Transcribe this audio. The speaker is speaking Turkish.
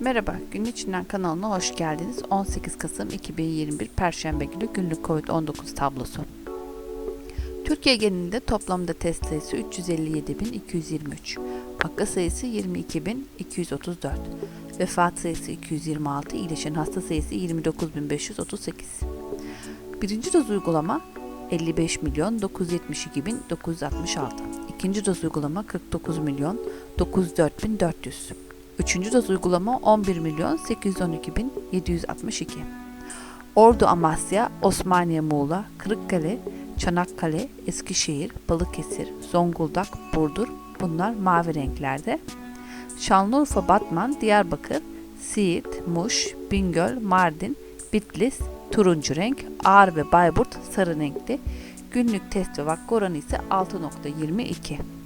Merhaba, Günün İçinden kanalına hoş geldiniz. 18 Kasım 2021 Perşembe günü günlük COVID-19 tablosu. Türkiye genelinde toplamda test sayısı 357.223, vaka sayısı 22.234, vefat sayısı 226, iyileşen hasta sayısı 29.538. Birinci doz uygulama 55 milyon 972 bin 966. İkinci doz uygulama 49 milyon 904 bin 400. Üçüncü doz uygulama 11 milyon 812 bin 762. Ordu Amasya, Osmaniye Muğla, Kırıkkale, Çanakkale, Eskişehir, Balıkesir, Zonguldak, Burdur bunlar mavi renklerde. Şanlıurfa, Batman, Diyarbakır, Siirt, Muş, Bingöl, Mardin, Bitlis, turuncu renk, Ağrı ve Bayburt sarı renkli. Günlük test ve vaka oranı ise 6.22.